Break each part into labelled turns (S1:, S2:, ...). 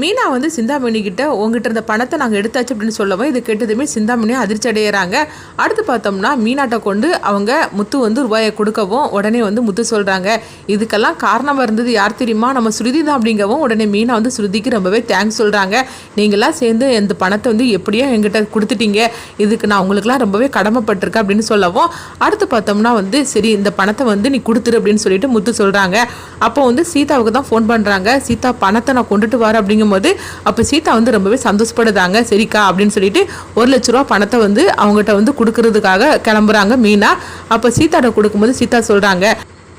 S1: மீனா வந்து சிந்தாமணி கிட்ட உங்ககிட்ட இருந்த பணத்தை நாங்கள் எடுத்தாச்சு அப்படின்னு சொல்லவும் இது கேட்டதுமே சிந்தாமணியும் அதிர்ச்சி அடைகிறாங்க அடுத்து பார்த்தோம்னா மீனாட்டை கொண்டு அவங்க முத்து வந்து ரூபாயை கொடுக்கவும் உடனே வந்து முத்து சொல்கிறாங்க இதுக்கெல்லாம் காரணமாக இருந்தது யார் தெரியுமா? நம்ம ஸ்ருதி தான் அப்படிங்கவும் உடனே மீனா வந்து ஸ்ருதிக்கு ரொம்பவே தேங்க்ஸ் சொல்கிறாங்க நீங்களாம் சேர்ந்து இந்த பணத்தை வந்து எப்படியோ எங்கிட்ட கொடுத்துட்டீங்க. இதுக்கு நான் உங்களுக்குலாம் ரொம்பவே கடமைப்பட்டிருக்கேன் அப்படின்னு சொல்லவும் அடுத்து பார்த்தோம்னா வந்து சரி இந்த பணத்தை வந்து நீ கொடுத்துரு அப்படின்னு சொல்லிட்டு முத்து சொல்கிறாங்க அப்போ வந்து சீதாவுக்கு தான் ஃபோன் பண்ணுறாங்க சீதா பணத்தை நான் கொண்டுட்டு வரேன் போது அப்போ சீதா வந்து ரொம்பவே சந்தோஷப்படுதாங்க சரிக்கா அப்படின்னு சொல்லிட்டு ஒரு லட்ச ரூபா பணத்தை வந்து அவங்ககிட்ட வந்து கொடுக்கறதுக்காக கிளம்புறாங்க மீனா. அப்போ சீதாட்ட கொடுக்கும்போது சீதா சொல்கிறாங்க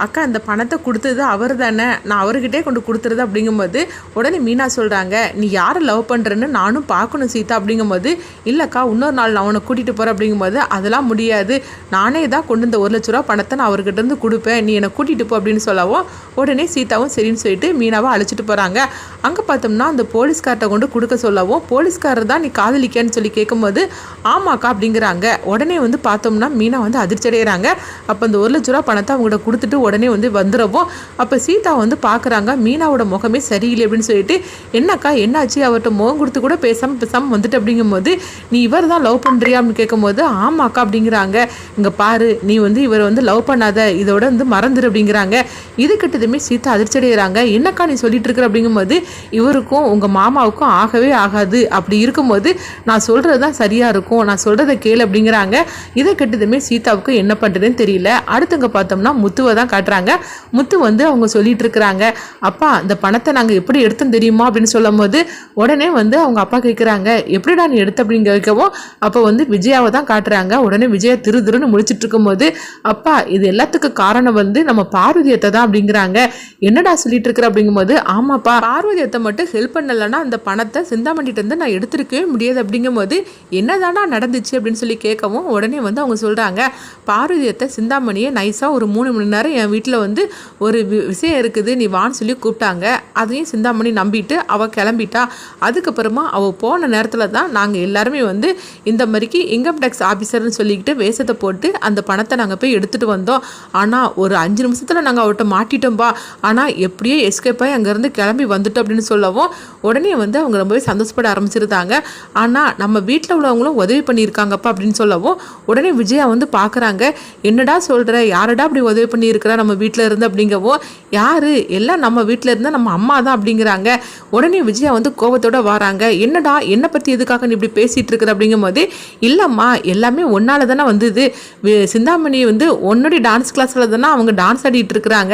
S1: அக்கா இந்த பணத்தை கொடுத்தது அவர் தானே நான் அவர்கிட்டே கொண்டு கொடுத்துருது அப்படிங்கும்போது உடனே மீனா சொல்கிறாங்க நீ யாரை லவ் பண்ணுறன்னு நானும் பார்க்கணும் சீதா அப்படிங்கும்போது இல்லைக்கா இன்னொரு நாள் நான் உன்னை கூட்டிகிட்டு போகிறேன் அப்படிங்கும்போது அதெல்லாம் முடியாது. நானே தான் கொண்டு இந்த ஒரு லட்ச ரூபா பணத்தை நான் அவர்கிட்ட இருந்து கொடுப்பேன். நீ என்னை கூட்டிகிட்டு போ அப்படின்னு சொல்லவும் உடனே சீதாவும் சரின்னு சொல்லிட்டு மீனாவை அழைச்சிட்டு போகிறாங்க அங்கே பார்த்தோம்னா அந்த போலீஸ்கார்ட்ட கொண்டு கொடுக்க சொல்லவும் போலீஸ்காரர் தான் நீ காதலிக்கன்னு சொல்லி கேட்கும்போது ஆமாக்கா அப்படிங்கிறாங்க. உடனே வந்து பார்த்தோம்னா மீனா வந்து அதிர்ச்சி அடைகிறாங்க அப்போ அந்த ஒரு லட்ச ரூபா பணத்தை அவங்கள்ட்ட கொடுத்துட்டு உடனே வந்து வந்துடவும் அப்போ சீதா வந்து பார்க்குறாங்க மீனாவோட முகமே சரியில்லை அப்படின்னு சொல்லிட்டு என்னக்கா என்னாச்சு? அவர்கிட்ட முகம் கொடுத்து கூட பேசாமல் பேசாமல் வந்துட்டு? அப்படிங்கும்போது நீ இவர் தான் லவ் பண்ணுறியா அப்படின்னு கேட்கும்போது ஆமாக்கா அப்படிங்கிறாங்க. இங்கே பாரு நீ வந்து இவரை வந்து லவ் பண்ணாத இதோட வந்து மறந்துரு அப்படிங்கிறாங்க. இது கிட்டதுமே சீதா அதிர்ச்சி அடைகிறாங்க. என்னக்கா நீ சொல்லிட்டு இருக்கிற? அப்படிங்கும்போது இவருக்கும் உங்கள் மாமாவுக்கும் ஆகவே ஆகாது. அப்படி இருக்கும்போது நான் சொல்கிறது தான் சரியாக இருக்கும். நான் சொல்கிறத கேளு அப்படிங்கிறாங்க. இதை கெட்டதுமே சீதாவுக்கு என்ன பண்ணுறதுன்னு தெரியல. அடுத்தவங்க பார்த்தோம்னா முத்துவை தான் காட்டுறாங்க. முத்து வந்து அவங்க சொல்லிட்டு இருக்கிறாங்க அப்பா இந்த பணத்தை நாங்கள் எப்படி எடுத்தோம் தெரியுமா? அப்படின்னு சொல்லும் போது உடனே வந்து அவங்க அப்பா கேட்குறாங்க எப்படிடா நீ எடுத்த? அப்படின்னு கேட்கவும் அப்போ வந்து விஜயாவை தான் காட்டுறாங்க. உடனே விஜயா திரு திருன்னு முடிச்சிட்டு இருக்கும்போது அப்பா இது எல்லாத்துக்கும் காரணம் வந்து நம்ம பார்வதியத்தை தான் அப்படிங்கிறாங்க. என்னடா சொல்லிட்டு இருக்கிற அப்படிங்கும்போது ஆமாப்பா பார்வதியத்தை மட்டும் ஹெல்ப் பண்ணலைன்னா அந்த பணத்தை சிந்தாமண்டிட்டு இருந்து நான் எடுத்திருக்கவே முடியாது அப்படிங்கும்போது என்னதானா நடந்துச்சு? அப்படின்னு சொல்லி கேட்கவும் உடனே வந்து அவங்க சொல்கிறாங்க பார்வதியத்தை சிந்தாமணியை நைஸாக ஒரு மூணு மணி நேரம் என் வீட்டில் வந்து ஒரு வி- விஷயம் இருக்குது நீ வான்னு சொல்லி கூப்பிட்டாங்க. அதையும் சிந்தாமணி நம்பிட்டு அவள் கிளம்பிட்டா. அதுக்கப்புறமா அவள் போன நேரத்தில் தான் நாங்கள் எல்லாருமே வந்து இந்த மாதிரிக்கு இன்கம் டேக்ஸ் ஆஃபீஸர்னு சொல்லிக்கிட்டு வேஷத்தை போட்டு அந்த பணத்தை நாங்கள் போய் எடுத்துகிட்டு வந்தோம். ஆனால் ஒரு அஞ்சு நிமிஷத்தில் நாங்கள் அவட்ட மாட்டிட்டோம்பா ஆனால் எப்படியோ எஸ்கேப் ஆகி அங்கேருந்து கிளம்பி வந்துட்டோம் அப்படின்னு சொல்லவும் உடனே வந்து அவங்க ரொம்பவே சந்தோஷப்பட ஆரம்பிச்சிருந்தாங்க. ஆனால் நம்ம வீட்டில் உள்ளவங்களும் உதவி பண்ணியிருக்காங்கப்பா அப்படின்னு சொல்லவும் உடனே விஜயா வந்து பார்க்குறாங்க என்னடா சொல்கிற யாரடா அப்படி உதவி பண்ணியிருக்கிறா நம்ம வீட்டில் இருந்து அப்படிங்கவும் யார்? எல்லாம் நம்ம வீட்டில் இருந்தால் நம்ம அம்மா தான் அப்படிங்கிறாங்க. உடனே விஜயா வந்து கோபத்தோட வராங்க. என்னடா என்னை பற்றி எதுக்காக நீ இப்படி பேசிகிட்டு இருக்கிற அப்படிங்கும்போது இல்லைம்மா எல்லாமே ஒன்றால் தானே வந்தது. சிந்தாமணி வந்து உன்னுடைய டான்ஸ் கிளாஸில் தானே அவங்க டான்ஸ் ஆடிட்டு இருக்கிறாங்க.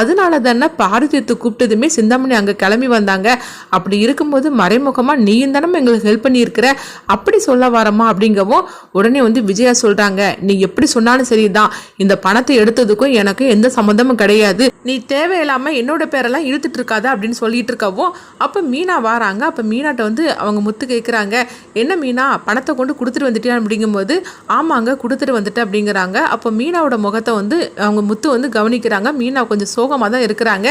S1: அதனால தானே பாரதியத்தை கூப்பிட்டதுமே சிந்தாமணி அங்கே கிளம்பி வந்தாங்க. அப்படி இருக்கும்போது மறைமுகமாக நீயும் தானே எங்களுக்கு ஹெல்ப் பண்ணியிருக்கிற. அப்படி சொல்ல வரமா அப்படிங்கவும் உடனே வந்து விஜயா சொல்கிறாங்க நீ எப்படி சொன்னாலும் சரிதான். இந்த பணத்தை எடுத்ததுக்கும் எனக்கு எந்த சம்மந்தமும் கிடையாது. நீ தேவையில்லாமல் என்னோட பேரெல்லாம் இழுத்துட்டு இருக்காத அப்படின்னு சொல்லிட்டு இருக்கவும் அப்போ மீனா வராங்க. அப்போ மீனாட்ட வந்து அவங்க முத்து கேட்குறாங்க என்ன மீனா பணத்தை கொண்டு கொடுத்துட்டு வந்துட்டியா? அப்படிங்கும்போது ஆமாங்க கொடுத்துட்டு வந்துட்டேன் அப்படிங்கிறாங்க. அப்போ மீனாவோட முகத்தை வந்து அவங்க முத்து வந்து கவனிக்கிறாங்க. மீனா கொஞ்சம் சோகமாக தான் இருக்கிறாங்க.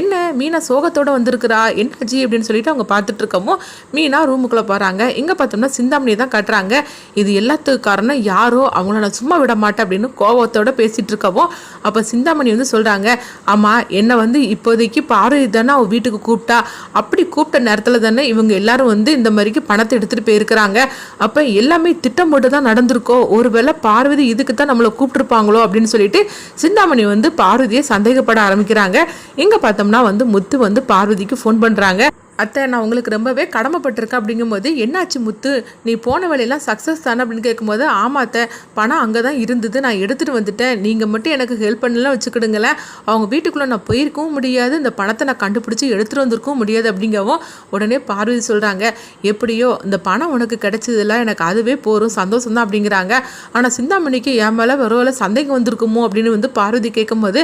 S1: என்ன மீனா சோகத்தோட வந்திருக்கிறா? என்னாச்சு அப்படின்னு சொல்லிட்டு அவங்க பார்த்துட்டு இருக்கவும் மீனா ரூமுக்குள்ளே போகிறாங்க இங்கே பார்த்தோம்னா சிந்தாமணி தான் கட்டுறாங்க. இது எல்லாத்துக்கு காரணம் யாரோ அவங்கள நான் சும்மா விட மாட்டேன் அப்படின்னு கோபத்தோடு பேசிகிட்டு இருக்கவும் அப்போ சிந்தாமணி வந்து சொல்கிறாங்க ஆமாம் என்னை வந்து இப்போதைக்கு பார்வதி தானே அவள் வீட்டுக்கு கூப்பிட்டா. அப்படி கூப்பிட்ட நேரத்தில் தானே இவங்க எல்லாரும் வந்து இந்த மாதிரிக்கு பணத்தை எடுத்துகிட்டு போயிருக்கிறாங்க. அப்போ எல்லாமே திட்டம் தான் நடந்திருக்கோ? ஒருவேளை பார்வதி இதுக்கு தான் நம்மளை கூப்பிட்டுருப்பாங்களோ அப்படின்னு சொல்லிட்டு சிந்தாமணி வந்து பார்வதியை சந்தேகப்பட ஆரம்பிக்கிறாங்க. எங்கே பார்த்தோம்னா வந்து முத்து வந்து பார்வதிக்கு ஃபோன் பண்ணுறாங்க அத்தை நான் உங்களுக்கு ரொம்பவே கடமைப்பட்டிருக்கேன் அப்படிங்கும்போது என்னாச்சு முத்து? நீ போன வேலையெல்லாம் சக்ஸஸ் தானே? அப்படின்னு கேட்கும்போது ஆமாத்த அத்தை பணம் அங்கே தான் இருந்தது. நான் எடுத்துகிட்டு வந்துட்டேன். நீங்கள் மட்டும் எனக்கு ஹெல்ப் பண்ணலாம் வச்சுக்கிடுங்களேன். அவங்க வீட்டுக்குள்ளே நான் போயிருக்கவும் முடியாது. இந்த பணத்தை நான் கண்டுபிடிச்சி எடுத்துகிட்டு வந்திருக்கவும் முடியாது. அப்படிங்கவும் உடனே பார்வதி சொல்கிறாங்க எப்படியோ இந்த பணம் உனக்கு கிடைச்சதில்ல எனக்கு அதுவே போதும். சந்தோஷம் தான் அப்படிங்கிறாங்க. ஆனால் சிந்தாமணிக்கு என் மேலே வரவில் சந்தேகம் வந்திருக்குமோ? அப்படின்னு வந்து பார்வதி கேட்கும்போது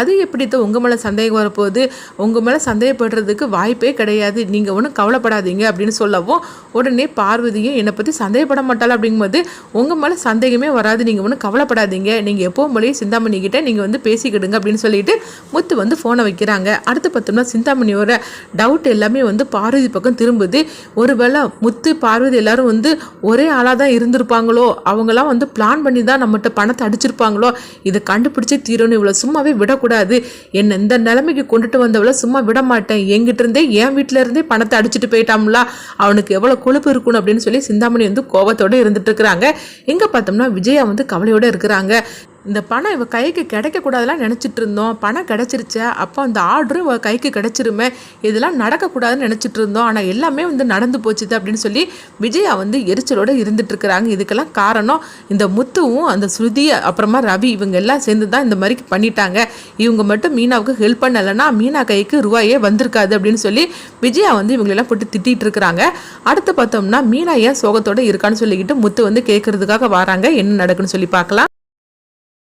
S1: அது எப்படி உங்கள் மேலே சந்தேகம் வரப்போகுது. உங்கள் மேலே சந்தேகப்படுறதுக்கு வாய்ப்பே கிடையாது. நீங்கள் ஒன்றும் கவலைப்படாதீங்க அப்படின்னு சொல்லவும் உடனே பார்வதியும் என்னை பற்றி சந்தேகப்பட மாட்டாள் அப்படிங்கும்போது உங்கள் மேலே சந்தேகமே வராது. நீங்கள் ஒன்றும் கவலைப்படாதீங்க. நீங்கள் எப்பவும் போலயே சிந்தாமணி கிட்டே நீங்கள் வந்து பேசிக்கிடுங்க அப்படின்னு சொல்லிட்டு முத்து வந்து ஃபோனை வைக்கிறாங்க. அடுத்து பார்த்தோம்னா சிந்தாமணியோட டவுட் எல்லாமே வந்து பார்வதி பக்கம் திரும்புது. ஒருவேளை முத்து பார்வதி எல்லாரும் வந்து ஒரே ஆளாக தான் இருந்திருப்பாங்களோ? அவங்களாம் வந்து பிளான் பண்ணி தான் நம்மகிட்ட பணத்தை அடிச்சிருப்பாங்களோ? இதை கண்டுபிடிச்சே தீரணும் இவ்வளோ சும்மாவே விடக்கூடாது. என்னை இந்த நிலைமைக்கு கொண்டுட்டு வந்தவளை சும்மா விட மாட்டேன். எங்கிட்ட இருந்தே என் வீட்டில் இருந்தே பணத்தை அடிச்சுட்டு போயிட்டாம்ல அவனுக்கு எவ்வளோ கொழுப்பு இருக்கணும் அப்படின்னு சொல்லி சிந்தாமணி வந்து கோபத்தோட இருந்துட்டு இருக்கிறாங்க. எங்கே பார்த்தோம்னா விஜயா வந்து கவலையோட இருக்கிறாங்க. இந்த பணம் இவ கைக்கு கிடைக்கக்கூடாதுலாம் நினச்சிட்டு இருந்தோம் பணம் கிடச்சிருச்ச அப்போ அந்த ஆர்டரும் இவ கைக்கு கிடைச்சிருமே இதெல்லாம் நடக்கக்கூடாதுன்னு நினச்சிட்டு இருந்தோம் ஆனால் எல்லாமே வந்து நடந்து போச்சுது அப்படின்னு சொல்லி விஜயா வந்து எரிச்சலோடு இருந்துட்டுருக்குறாங்க இதுக்கெல்லாம் காரணம் இந்த முத்துவும் அந்த ஸ்ருதி அப்புறமா ரவி இவங்க எல்லாம் சேர்ந்து தான் இந்த மாதிரி பண்ணிட்டாங்க. இவங்க மட்டும் மீனாவுக்கு ஹெல்ப் பண்ணலைன்னா மீனா கைக்கு ரூபாயே வந்திருக்காது அப்படின்னு சொல்லி விஜயா வந்து இவங்களெல்லாம் போட்டு திட்டிகிட்டு இருக்கிறாங்க அடுத்து பார்த்தோம்னா மீனா ஏன் சோகத்தோட இருக்கான்னு சொல்லிக்கிட்டு முத்து வந்து கேட்குறதுக்காக வராங்க. என்ன நடக்குன்னு சொல்லி பார்க்கலாம்.